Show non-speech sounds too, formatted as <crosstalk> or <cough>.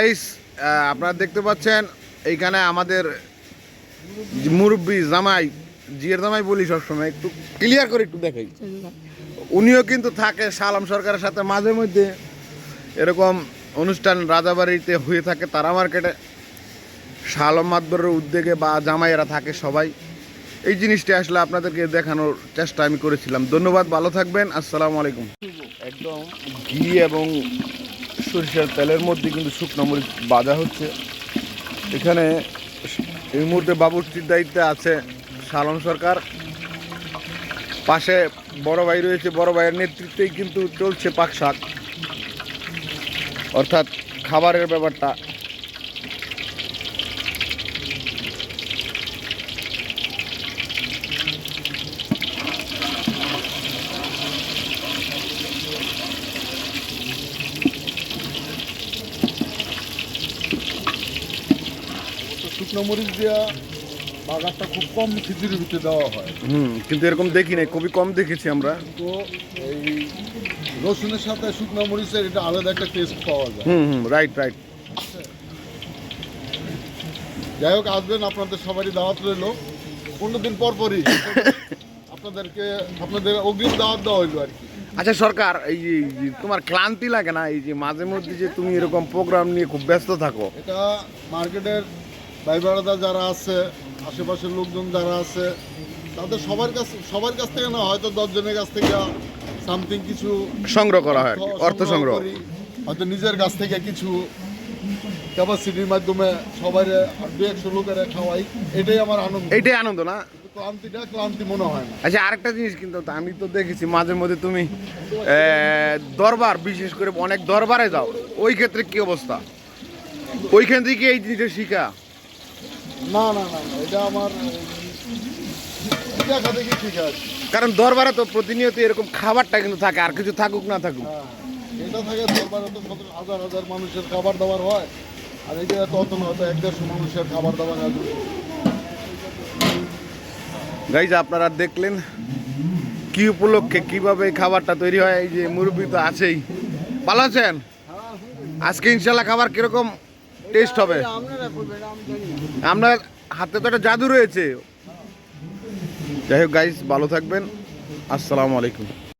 Guys আপনারা দেখতে পাচ্ছেন, এইখানে আমাদের মুরব্বী জামাই, জিয়ের জামাই বলি সবসময়, একটু ক্লিয়ার করে একটু দেখাই। উনিও কিন্তু থাকে সালাম সরকারের সাথে মাঝে মধ্যে। এরকম অনুষ্ঠান রাজাবাড়িতে হয়ে থাকে তারা মার্কেটে। শালম মাদবরের উদ্যোগে বা জামাইয়েরা থাকে সবাই। এই জিনিসটা আসলে আপনাদেরকে দেখানোর চেষ্টা আমি করেছিলাম। ধন্যবাদ, ভালো থাকবেন। আসসালামু আলাইকুম। একদম ঘি এবং সরিষার তেলের মধ্যে কিন্তু শুকনো মরিচ বাজা হচ্ছে। এখানে এই মুহূর্তে বাবুর্চির দায়িত্বে আছে শালম সরকার। পাশে বড় ভাই রয়েছে, বড় ভাইয়ের নেতৃত্বেই কিন্তু চলছে পাক শাক অর্থাৎ খাবারের ব্যাপারটা। শুকনো মরিচ দেওয়া বাগারটা খুব কম খিচুড়ির ভিতরে দেওয়া হয়। হুম কিন্তু এরকম দেখি নাই খুবই কম দেখেছি আমরা। তো এই রসুনের সাথে শুকনো মরিচের এটা আলাদা একটা টেস্ট পাওয়া যায়। হুম হুম রাইট রাইট যাই হোক আসবেন আপনাদের সবারই দাওয়াত রইল। পনেরো দিন পর পরই <laughs> আপনাদেরকে আপনাদের অগ্রিম দাওয়াত দেওয়া হইল আর কি। আচ্ছা সরকার এই যে তোমার ক্লান্তি লাগে না? এই যে মাঝে মধ্যে যে তুমি এরকম প্রোগ্রাম নিয়ে খুব ব্যস্ত থাকো। এটা মার্কেটের ভাই বেড়াদা যারা আছে আশেপাশের লোকজন যারা আছে তাদের সবার কাছ সবার কাছ থেকে না হয়তো দশজনের কাছ থেকে সামথিং কিছু সংগ্রহ করা হয় অর্থ সংগ্রহ। হয়তো নিজের কাছ থেকে কিছু ক্যাপাসিটির মাধ্যমে সবাই দু একশো লোকের খাওয়াই এটাই আমার আনন্দ। এটাই আনন্দ না? ক্লান্তিটা ক্লান্তি মনে হয় না। আচ্ছা আরেকটা জিনিস কিন্তু আমি তো দেখেছি মাঝে মধ্যে তুমি দরবার বিশেষ করে অনেক দরবারে যাও ওই ক্ষেত্রে কি অবস্থা? ওইখান থেকে এই জিনিসটা শিখা। না না না এটা আমার দেখা দেখি ঠিক আছে। কারণ দরবারে তো প্রতিনিয়ত এরকম খাবারটা কিন্তু থাকে আর কিছু থাকুক না থাকুক। হ্যাঁ এটা থাকে দরবারে তো কত হাজার হাজার মানুষের খাবার দাবার হয় আর এই জায়গায় তো অত না হয়তো এক দেড়শো মানুষের খাবার দাবার হয় গাইজ আপনারা দেখলেন কি উপলক্ষে কীভাবে খাবারটা তৈরি হয় এই যে মুরব্বী তো আছেই। ভালো আছেন? আজকে ইনশাল্লাহ খাবার কীরকম? টেস্ট হবে। আপনার হাতে তো একটা জাদু রয়েছে। যাই হোক গাইস ভালো থাকবেন। আসসালামু আলাইকুম।